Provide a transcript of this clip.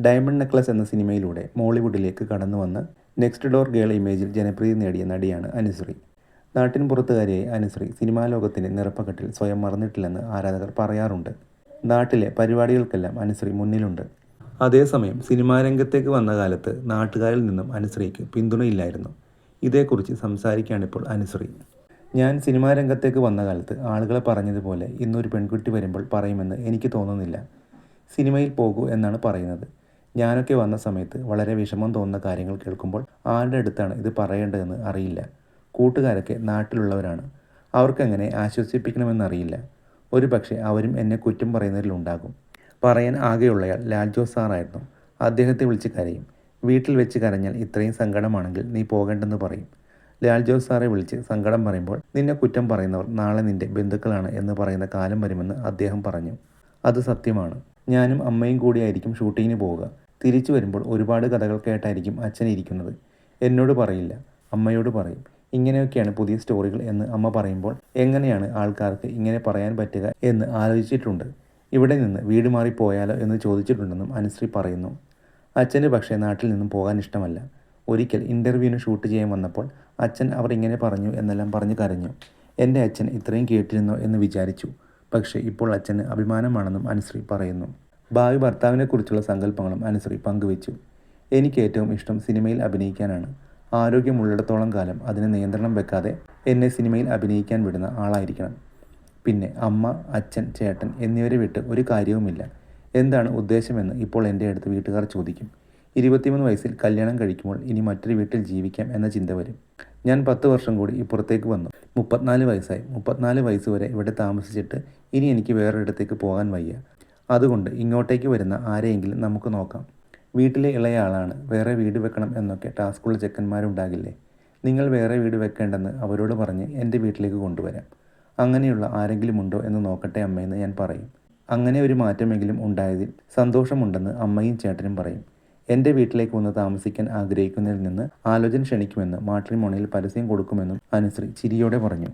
Diamond necklace എന്ന സിനിമയിലൂടെ മോളിവുഡിലേക്ക് കടന്നു വന്ന് നെക്സ്റ്റ് ഡോർ ഗേൾ ഇമേജിൽ ജനപ്രീതി നേടിയ നടിയാണ് അനുശ്രീ. നാട്ടിൻ പുറത്തുകാരിയായ അനുശ്രീ സിനിമാ ലോകത്തിന്റെ നിറപ്പകട്ടിൽ സ്വയം മറന്നിട്ടില്ലെന്ന് ആരാധകർ പറയാറുണ്ട്. നാട്ടിലെ പരിപാടികൾക്കെല്ലാം അനുശ്രീ മുന്നിലുണ്ട്. അതേസമയം സിനിമാ രംഗത്തേക്ക് വന്ന കാലത്ത് നാട്ടുകാരിൽ നിന്നും അനുശ്രീക്ക് പിന്തുണയില്ലായിരുന്നു. ഇതേക്കുറിച്ച് സംസാരിക്കുകയാണിപ്പോൾ അനുശ്രീ. ഞാൻ സിനിമാ രംഗത്തേക്ക് വന്ന കാലത്ത് ആളുകളെ പറഞ്ഞതുപോലെ ഇന്നൊരു പെൺകുട്ടി വരുമ്പോൾ പറയുമെന്ന് എനിക്ക് തോന്നുന്നില്ല. സിനിമയിൽ പോകൂ എന്നാണ് പറയുന്നത്. ഞാനൊക്കെ വന്ന സമയത്ത് വളരെ വിഷമം തോന്നുന്ന കാര്യങ്ങൾ കേൾക്കുമ്പോൾ ആരുടെ അടുത്താണ് ഇത് പറയേണ്ടതെന്ന് അറിയില്ല. കൂട്ടുകാരൊക്കെ നാട്ടിലുള്ളവരാണ്. അവർക്കെങ്ങനെ ആശ്വസിപ്പിക്കണമെന്നറിയില്ല. ഒരു പക്ഷേ അവരും എന്നെ കുറ്റം പറയുന്നതിലുണ്ടാകും. പറയാൻ ആകെയുള്ളയാൾ ലാൽജോസ് സാറായിരുന്നു. അദ്ദേഹത്തെ വിളിച്ച് കരയും. വീട്ടിൽ വെച്ച് കരഞ്ഞാൽ ഇത്രയും സങ്കടമാണെങ്കിൽ നീ പോകേണ്ടെന്ന് പറയും. ലാൽജോസ് സാറെ വിളിച്ച് സങ്കടം പറയുമ്പോൾ നിന്നെ കുറ്റം പറയുന്നവർ നാളെ നിന്റെ ബന്ധുക്കളാണ് എന്ന് പറയുന്ന കാലം വരുമെന്ന് അദ്ദേഹം പറഞ്ഞു. അത് സത്യമാണ്. ഞാനും അമ്മയും കൂടിയായിരിക്കും ഷൂട്ടിങ്ങിന് പോവുക. തിരിച്ചു വരുമ്പോൾ ഒരുപാട് കഥകൾ കേട്ടായിരിക്കും അച്ഛൻ ഇരിക്കുന്നത്. എന്നോട് പറയില്ല. അമ്മയോട് പറയും. ഇങ്ങനെയൊക്കെയാണ് പുതിയ സ്റ്റോറികൾ എന്ന് അമ്മ പറയുമ്പോൾ എങ്ങനെയാണ് ആൾക്കാർക്ക് ഇങ്ങനെ പറയാൻ പറ്റുക എന്ന് ആലോചിച്ചിട്ടുണ്ട്. ഇവിടെ നിന്ന് വീട് മാറി പോയാലോ എന്ന് ചോദിച്ചിട്ടുണ്ടെന്നും അനുശ്രീ പറയുന്നു. അച്ഛന് പക്ഷേ നാട്ടിൽ നിന്നും പോകാൻ ഇഷ്ടമല്ല. ഒരിക്കൽ ഇന്റർവ്യൂവിന് ഷൂട്ട് ചെയ്യാൻ വന്നപ്പോൾ അച്ഛൻ അവർ ഇങ്ങനെ പറഞ്ഞു എന്നെല്ലാം പറഞ്ഞു കരഞ്ഞു. എന്റെ അച്ഛൻ ഇത്രയും കേട്ടിരുന്നോ എന്ന് വിചാരിച്ചു. പക്ഷേ ഇപ്പോൾ അച്ഛന് അഭിമാനമാണെന്നും അനുശ്രീ പറയുന്നു. ഭാവി ഭർത്താവിനെക്കുറിച്ചുള്ള സങ്കല്പങ്ങളും അനുശ്രീ പങ്കുവച്ചു. എനിക്ക് ഏറ്റവും ഇഷ്ടം സിനിമയിൽ അഭിനയിക്കാനാണ്. ആരോഗ്യമുള്ളിടത്തോളം കാലം അതിന് നിയന്ത്രണം വെക്കാതെ എന്നെ സിനിമയിൽ അഭിനയിക്കാൻ വിടുന്ന ആളായിരിക്കണം. പിന്നെ അമ്മ അച്ഛൻ ചേട്ടൻ എന്നിവരെ വിട്ട് ഒരു കാര്യവുമില്ല. എന്താണ് ഉദ്ദേശമെന്ന് ഇപ്പോൾ എന്റെ അടുത്ത് വീട്ടുകാർ ചോദിക്കും. ഇരുപത്തിമൂന്ന് വയസ്സിൽ കല്യാണം കഴിക്കുമ്പോൾ ഇനി മറ്റൊരു വീട്ടിൽ ജീവിക്കാം എന്ന ചിന്ത വരും. ഞാൻ പത്ത് വർഷം കൂടി ഇപ്പുറത്തേക്ക് വന്നു. മുപ്പത്തിനാല് വയസ്സായി. മുപ്പത്തിനാല് വയസ്സ് വരെ ഇവിടെ താമസിച്ചിട്ട് ഇനി എനിക്ക് വേറൊരിടത്തേക്ക് പോകാൻ വയ്യ. അതുകൊണ്ട് ഇങ്ങോട്ടേക്ക് വരുന്ന ആരെയെങ്കിലും നമുക്ക് നോക്കാം. വീട്ടിലെ ഇളയ ആളാണ് വേറെ വീട് വെക്കണം എന്നൊക്കെ ടാസ്കുള്ള ചെക്കന്മാരുണ്ടാകില്ലേ? നിങ്ങൾ വേറെ വീട് വെക്കേണ്ടെന്ന് അവരോട് പറഞ്ഞ് എന്റെ വീട്ടിലേക്ക് കൊണ്ടുവരാം. അങ്ങനെയുള്ള ആരെങ്കിലും ഉണ്ടോ എന്ന് നോക്കട്ടെ അമ്മയെന്ന് ഞാൻ പറയും. അങ്ങനെ ഒരു മാറ്റമെങ്കിലും ഉണ്ടായതിൽ സന്തോഷമുണ്ടെന്ന് അമ്മയും ചേട്ടനും പറയും. എന്റെ വീട്ടിലേക്ക് വന്ന് താമസിക്കാൻ ആഗ്രഹിക്കുന്നതിൽ നിന്ന് ആലോചന ക്ഷണിക്കുമെന്ന് മാട്രിമോണിയിൽ പരസ്യം കൊടുക്കുമെന്നും അനുശ്രീ ചിരിയോടെ പറഞ്ഞു.